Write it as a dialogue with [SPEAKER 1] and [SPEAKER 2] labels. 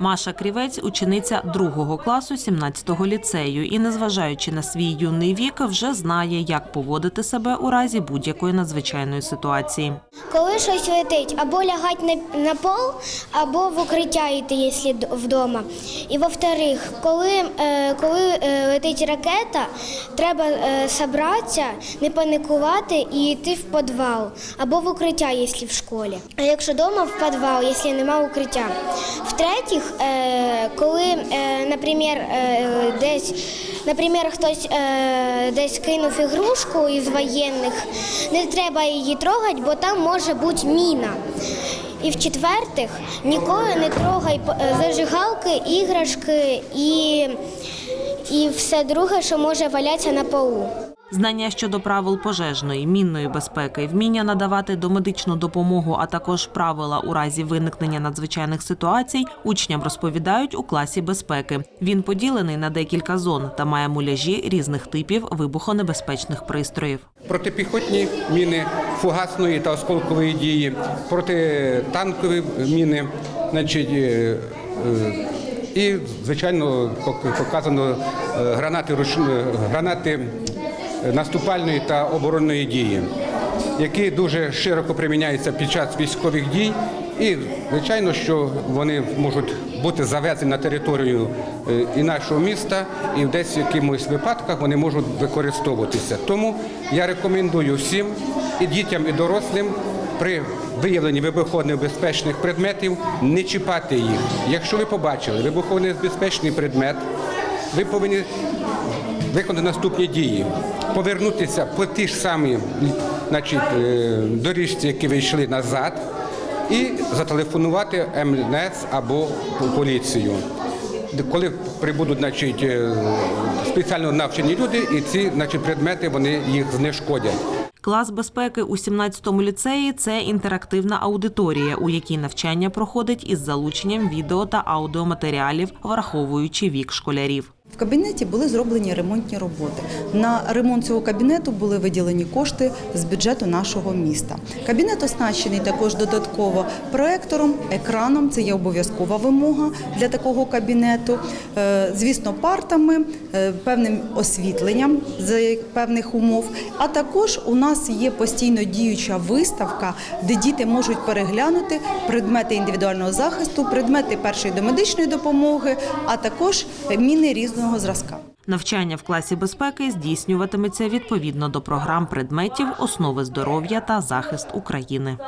[SPEAKER 1] Маша Крівець учениця другого класу 17-го ліцею і, незважаючи на свій юний вік, вже знає, як поводити себе у разі будь-якої надзвичайної ситуації.
[SPEAKER 2] Коли щось летить, або лягати на, пол, або в укриття йти, якщо вдома. І во-вторых, коли, е, коли е, летить ракета, треба е, зібратися, не паникувати і йти в підвал, або в укриття, якщо в школі. А якщо вдома, в підвал, якщо немає укриття. В-третіх, е, коли, е, наприклад, е, десь, наприклад, хтось е, десь кинув ігрушку із воєнних, не треба її трогати, бо там може бути міна. І в-четвертих, ніколи не трогай е, зажигалки, іграшки і, і все друге, що може валятися на полу.
[SPEAKER 1] Знання щодо правил пожежної, мінної безпеки, вміння надавати домедичну допомогу, а також правила у разі виникнення надзвичайних ситуацій учням розповідають у класі безпеки. Він поділений на декілька зон та має муляжі різних типів вибухонебезпечних пристроїв.
[SPEAKER 3] протипіхотні міни фугасної та осколкової дії, протитанкові міни, значить, е, е, і, звичайно, пок- показано е, гранати, гранати наступальної та оборонної дії, які дуже широко приміняються під час військових дій. І, звичайно, що вони можуть бути завезені на територію е, і нашого міста, і в десь якимось випадках вони можуть використовуватися. Тому я рекомендую всім і дітям, і дорослим при виявленні вибухонебезпечних предметів не чіпати їх. Якщо ви побачили вибухонебезпечний предмет, ви повинні виконати наступні дії. Повернутися по ті ж самі значить, е, доріжці, які ви йшли назад, і зателефонувати МНС або поліцію. Коли прибудуть значить, е, спеціально навчені люди, і ці значить, предмети вони їх знешкодять.
[SPEAKER 1] Клас безпеки у 17-му ліцеї це інтерактивна аудиторія, у якій навчання проходить із залученням відео та аудіоматеріалів, враховуючи вік школярів.
[SPEAKER 4] В кабінеті були зроблені ремонтні роботи. На ремонт цього кабінету були виділені кошти з бюджету нашого міста. Кабінет оснащений також додатково проектором, екраном. Це є обов'язкова вимога для такого кабінету. Е, Звісно, партами, е, певним освітленням з певних умов. А також у нас є постійно діюча виставка, де діти можуть переглянути предмети індивідуального захисту, предмети першої домедичної допомоги, а також міни різного зразка.
[SPEAKER 1] Навчання в класі безпеки здійснюватиметься відповідно до програм предметів основи здоров'я та захист України.